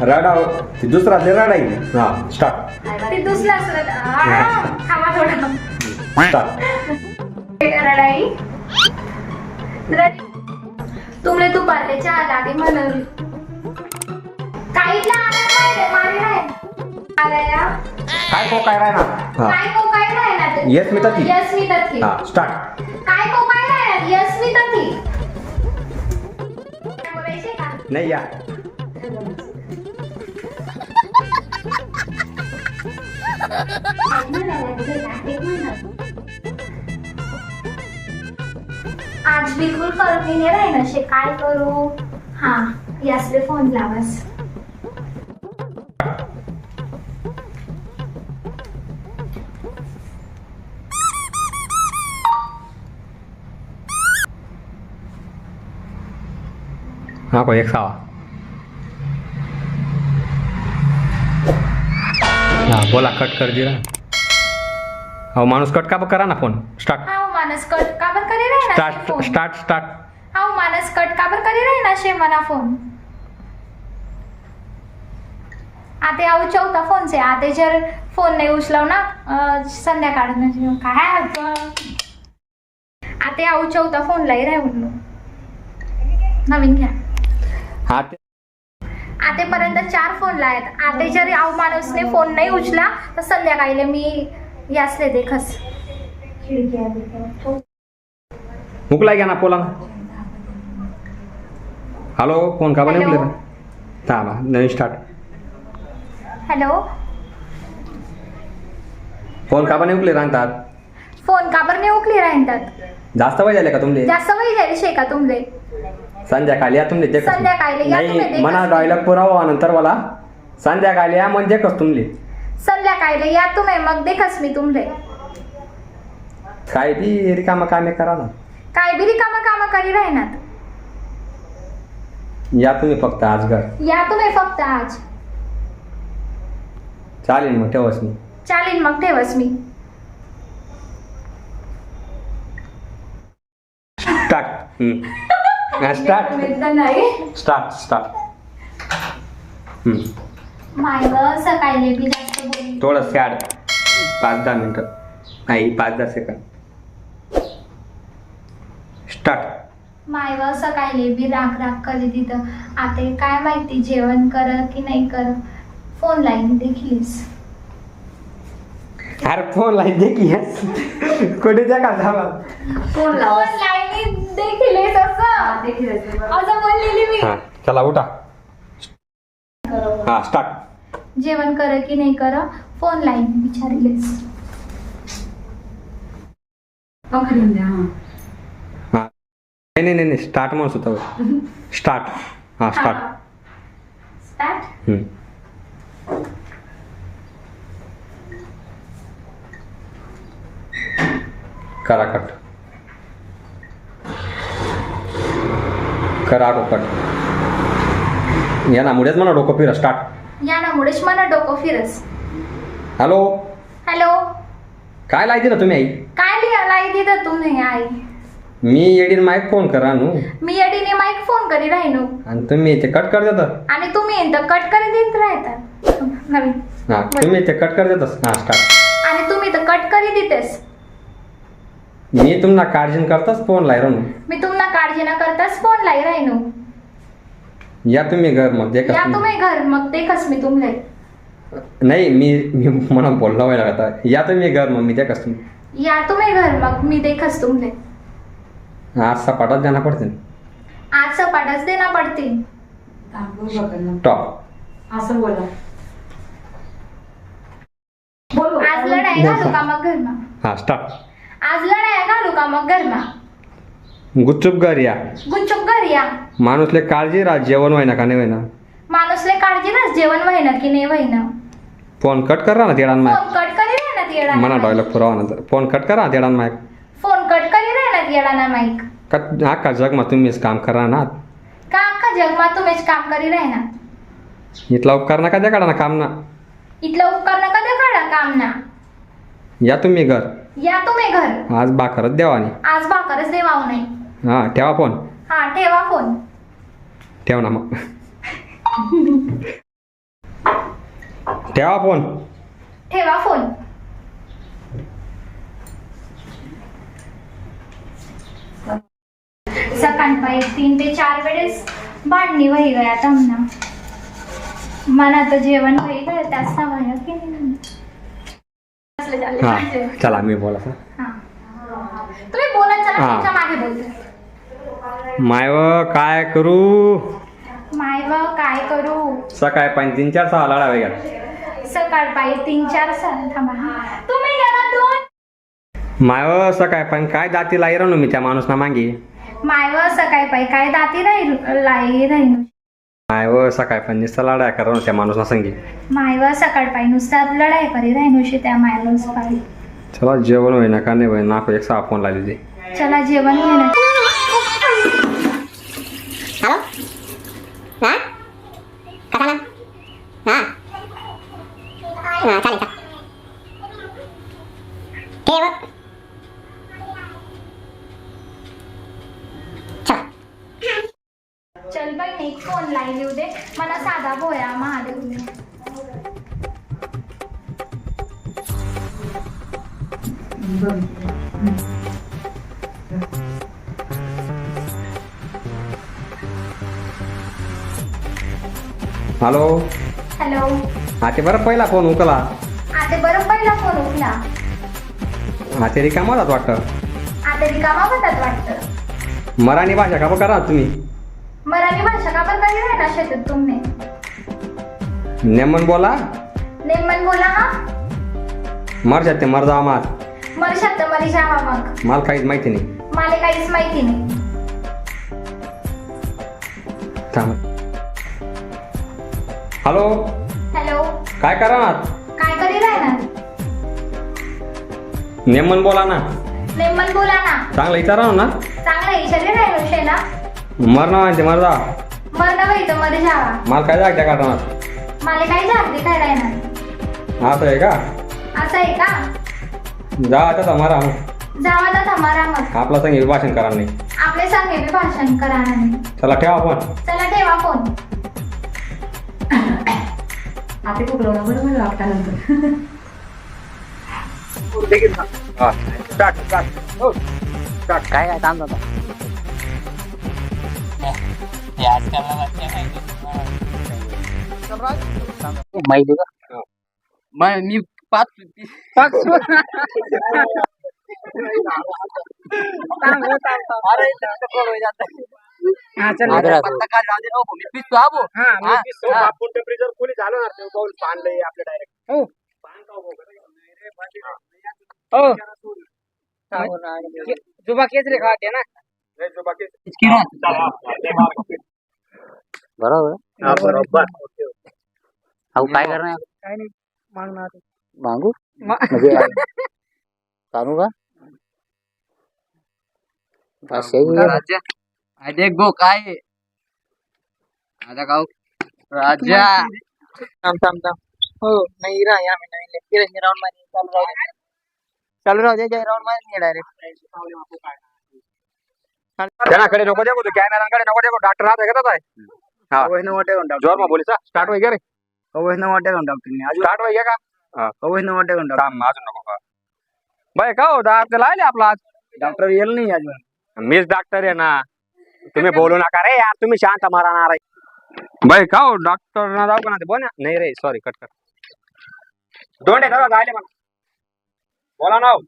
रडा ते दुसरा ते रडाई. हा स्टार्ट ते दुसरं असलं आ, थांबा थोडं. स्टार्ट रडाई. रड. तुमले तू म्हणून. नाही रे मारी नाही काय को काय राहणार? हा. काय को काय नाही ना ते येस मी तथी. यस मी तथी. हा स्टार्ट काय को काय नाही ना यस मी तथी. काय बोलायचे का? नाही या. आज बिलकुल फरक नाही राहिना शे काय करू? हा यासले फोन लावास हा को एक सावा हा बोला कट कर दिला. हो माणूस कट का करा ना फोन स्टार्ट हा मानस कट काबर करी राहिना शे स्टार्ट फोन स्टार्ट स्टार्ट हा मानस कट काबर करी राहिना शे मला फोन आता आऊ चौथा फोनचे आता जर फोन नाही उचलाव ना अं, संध्याकाळ म्हणजे काय होतं आता आऊ चौथा फोनलाही राहून नवीन घ्या. हा ते आतेपर्यंत चार फोन आहेत. आता जर आव माणूसने फोन नाही उचला तर संध्याकाळी मी यासले देखस. मुकला घ्या ना पोला हॅलो फोन का बने Hello. उकले हा बा नवीन स्टार्ट हॅलो. फोन का बने उकले राहतात फोन का बरं नाही उकली राहतात जास्त वय झाले का तुमले? जास्त वय झाली शे का तुमले? संध्याकाळी या तुमले देखत संध्याकाळी या तुम्ही नाही. मना डायलॉग पुरावा नंतर मला संध्याकाळी या म्हणजे कस तुमले संध्याकाळी या तुम्ही मग देखस मी तुमले काय बी रिकामा कामे करा ना काय बी रिकामा कामा करी राहणार. या तुम्ही फक्त आज घर. या तुम्ही फक्त आज. चालेल मग ठेवस मी. चालेल मग ठेवस मी. स्टार्ट स्टार्ट स्टार्ट स्टार्ट ग सकाळी बी जास्त बोलली. थोडं सॅड पाच दहा मिनटं. नाही पाच दहा सेकंड स्टार्ट माय व सकाळी बी राग राग करी तिथं. आता काय माहिती जेवण कर की नाही कर? फोन लाईन देखीलच अरे फोन लाईन दे की कुठे द्या का झाला असं? बोललेली मी. हा चला उठा. हा स्टार्ट जेवण कर की नाही कर फोन लाईन विचारलेस पकडून द्या हा. हा. नाही नाही नाही, नाही स्टार्ट म्हणून होतं स्टार्ट हा स्टार्ट स्टार्ट करा कट. करा गो कट या ना मुळेच म्हणा डोकं फिरा स्टार्ट या ना मुळेच मला डोकं फिरस. हॅलो? हॅलो? काय लायती ना तुम्ही आई? काय लिहायला तिथं तुम्ही आई? मी येडीन माईक फोन करा नू. मी अडीने माईक फोन करी राहिनो आणि तुम्ही ते कट कर देतात आणि तुम्ही इथं कट करी देत राहतात नवीन. हा तुम्ही ते कट कर देतस. हा स्टार्ट आणि तुम्ही तर कट करी देतेस मी तुम्हाला काळजी करताच फोन लाय नू मी तुम्हाला काळजी न करताच फोन लाई राहिनो या तुम्ही घर मग देखा या तुम्ही. घर मग ते कस मी तुमले. नाही मी मी मला बोलला व्हायला आता. या तुम्ही घर मग मी देखस तुम्ही. या तुम्ही घर मग मी देखस तुमले. आज सपाटात जाणार पडते. आज सपाटच देना पडतील. टॉप असं बोला. बोल आज लढाई घालू का मग घरमा हा स्टार्ट आज लढाई घालू का मग घरमा गुपचूप घर या. गुच्चूप घर या. माणूसले काळजी राहा जेवण व्हायना का नाही व्हायना? माणूसले काळजी ना जेवण व्हायना की नाही व्हायना? फोन कट करा ना तेडान माय. फोन कट करी राहणार येडा मला डायलॉग पुरावा नंतर. फोन कट करा तेडान माय. फोन कट करी राहणार येडा ना माईक का अख्खा जगमा तुम्हीच काम करा ना. का अख्खा जगमा तुम्हीच काम करी राहणार इथला उपकार नका द्या काढा ना काम ना? इथलं उपकरण कधी काढा काम ना? या तुम्ही घर. या तुम्ही घर. आज बाकरच आणि आज भाकरच देवाव नाही. हा ठेवा फोन. हा ठेवा फोन. ठेव ना मग. ठेवा फोन. ठेवा फोन. सकाळपाई तीन ते चार वेळेस भांडणी वही गया तमना मला तर जेवण वही गया त्याच सवय की नाही असले चालले हा. पाहिजे. चला मी बोला हा. तुम्ही बोला चला हा. तुमच्या मागे बोलते. मायव काय करू? माय व काय करू? सकाळी पाणी तीन चार सहा लढा वेगळा. सकाळपाई तीन चार सण थांबा तुम्ही जरा दोन. मायव सकाळी पण काय दाती लाई राहू मी त्या माणूस ना मागे. माय व सकाळपाई काय दाती राहील लाई राहील मायव सकाळी पण नुसतं लढाय करा त्या माणूस ना संगी माय व सकाळपाई नुसतं लढाई करी राहिनुशी त्या मायलोस पाई चला जेवण होईना का नाही होईना? नाको एक सहा फोन लागली ते. चला जेवण घेणं हॅलो? हां? ना हां? हां चालेल. ठेव चल चल लाई देऊ दे. मला साधा भोया महादेव. हॅलो हॅलो हा ते बरं पहिला फोन उकला आता बरं पहिला फोन उठला हा ते रिकामा होतात वाटतं. आता रिकामा होतात वाटतं. मराठी भाषा का करा तुम्ही? मराठी भाषा का बरं कधी राहणार शेतात तुम्ही? नेमन बोला. नेमन बोला हा? मर जाते मर जा मार मर शब्द मरी जावा मग. मला काहीच माहिती नाही. मला काहीच माहिती नाही. थांब. हॅलो? हॅलो? काय करा? ना काय करी राहणार नेमन बोला ना. नेमन बोला ना. चांगलं विचारा ना. चांगला विचारले राहिलो शे ना मर ना म्हणते मर जा. मध्ये जावा मला काय जाग त्या काढणार मला काही जागते काय राहणार असं आहे का? असं आहे का? जा आता मारा मग जावा तर थमारा मग. आपला संग भाषण करा नाही. आपले सांगे बी भाषण करा नाही चला ठेवा फोन. चला ठेवा फोन. आता कुकलवणं बरोबर हा. स्टार्ट स्टार्ट हो स्टार्ट काय काय थांब आता हे आजकालला बच्चे माहिती का मग मी पाच पाच पत्ता काढ राहू दे. ओ, मी पिसतो आबो। हा, हा. टेम्परेचर खोली झालं ना ते पाऊल पाणलंय आपल्या डायरेक्ट हो. जुबा केस रे खाते ना? बरोबर? बरोबर. अहो काय करणार? काय नाही मागणार. मागू? म्हणजे चालू का? पाचशे राज्य देख गो काय आहे? आता गाव राजा. थांब थांब थांब. हो नाही रा या मी नवीन तिरंगी राऊंडमध्ये चालू राहू दे. चालू राहू दे राऊंडमध्ये डायरेक्ट त्यानाकडे नको देखो तो कॅमेराकडे नको देखो. डॉक्टर राहते का हा. जोर मा बोलीचा स्टार्ट वगैरे रे. अवैध वाटे डॉक्टरने अजून? स्टार्ट वगैरे का? हा. अवैध वाटे डॉक्टर थांब अजून नको का? बाय का हो दहा ते लायले आपला आज? डॉक्टर येईल नाही अजून. मीच डॉक्टर आहे ना. तुम्ही बोलू नका रे यार तुम्ही शांत मारणार आहे. बाय का हो डॉक्टर ना जाऊ का ना ते? बोल ना. नाही रे सॉरी कट कर दोंडे दादा जायले म्हणा बोला ना हो.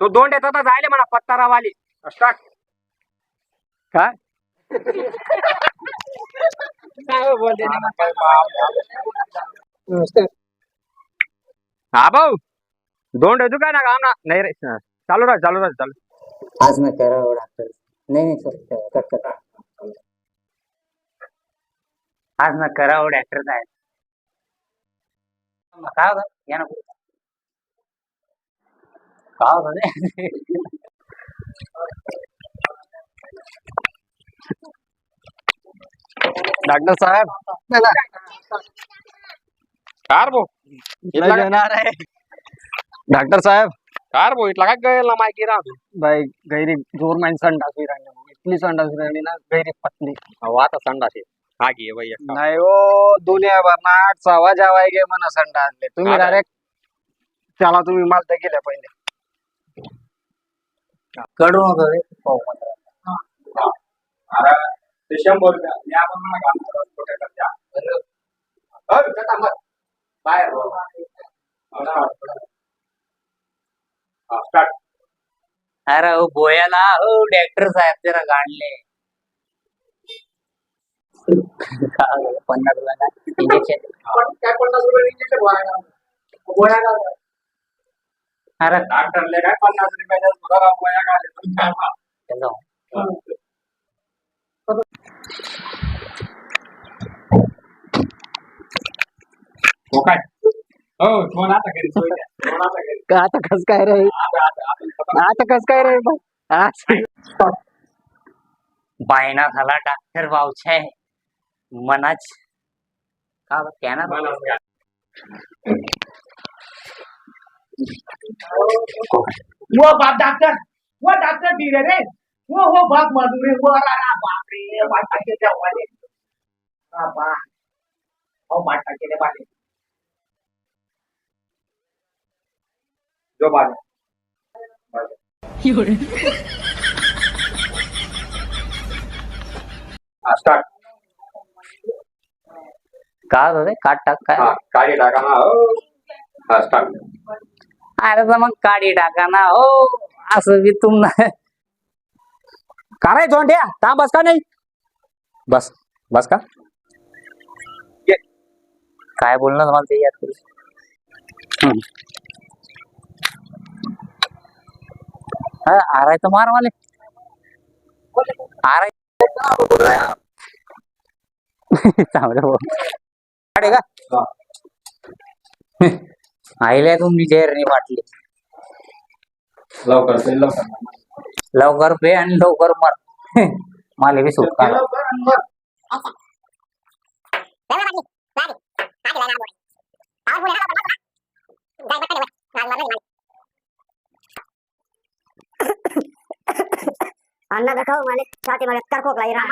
तो दोंडे दादा जायले म्हणा पत्तारावाली. स्टार्ट काय? हा भाऊ. दोन तू काय ना काम ना. नाही रे. चालू राह चालू राह चालू. आज ना करावं डॉक्टर हो, नाही नाही सर कट आज ना करावं हूँ डॉक्टर काय होतं? या ना काय होतं ते? डॉक्टर साहेब. कार भो. आहे. डॉक्टर साहेब. कार भो इथला काय गळेल ना माहिती राहतो बाई गैरी जोर संडास राहिली इतली संडास हुई राहिली ना गैरी पतली अहो आता संडास आहे. हा घे बाई एक. नाही हो दुनिया भरनाट सवा जेवाय गे म्हणा संडा आणले तुम्ही. डायरेक्ट चला तुम्ही मला तर गेल्या पहिले. कडू नको रे. अरे, ते शंभर रुपये मी आपण मला घालतो, छोट्या करत्या. अरे, चटा मत. बाहेर. हो. अरे हो बोयाला हो डॉक्टर साहेब जरा गाडले पन्नास रुपयाला. इंजेक्शन. काय पन्नास रुपये injection व्हायला? गोळ्या. अरे. डॉक्टरले काय पन्नास रुपयाच्या दुधाला गोळ्या घाले. तुम्ही काय हो काय हो आता घरी सोय द्या. दोन आता घरी का आता कस काय रे आता आता आता आता कस काय रे बा? हा? बायना झाला डॉक्टर भाऊचे मनाच का बा, त्यानं मला सांगा. वो बाप डॉक्टर वो डॉक्टर धीरे रे वो हो बाप मधुरे वो अरे बाप रे बाटा के जाओ वाले बाबा जो हा स्टार्ट का होते काट टाक काय हा काळी टाका ना हो हा स्टार्ट अरे मग काढी टाका ना हो असं बी तुम का नाही तोंड्या ता बस का नाही? बस बस का? काय बोलणं मला ते याद करू. हा आराय तर मार माले. आराय चांगलं का? आईला तुम्ही जेरणी वाटली. लवकर लवकर. लवकर पे आणि लवकर मर. मला बी सुटका. अन्न दाखव मला. छाती मध्ये तर खोकला येणार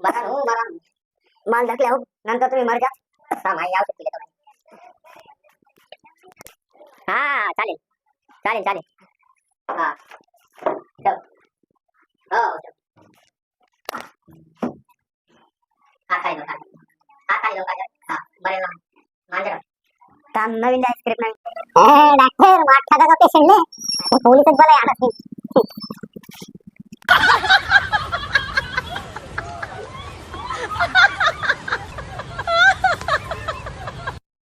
बरा हो बरा. माल ढकल्या हो. नंतर तुम्ही मर जा. सामाई याव शकते हा चालेल. चालेल चालेल हा चल हो चल हा काय नको हा काय नको हा बरे ना मांजर काम नवीन स्क्रिप्ट नवीन डॉक्टर वाट का पेशंट पोलीसच बोला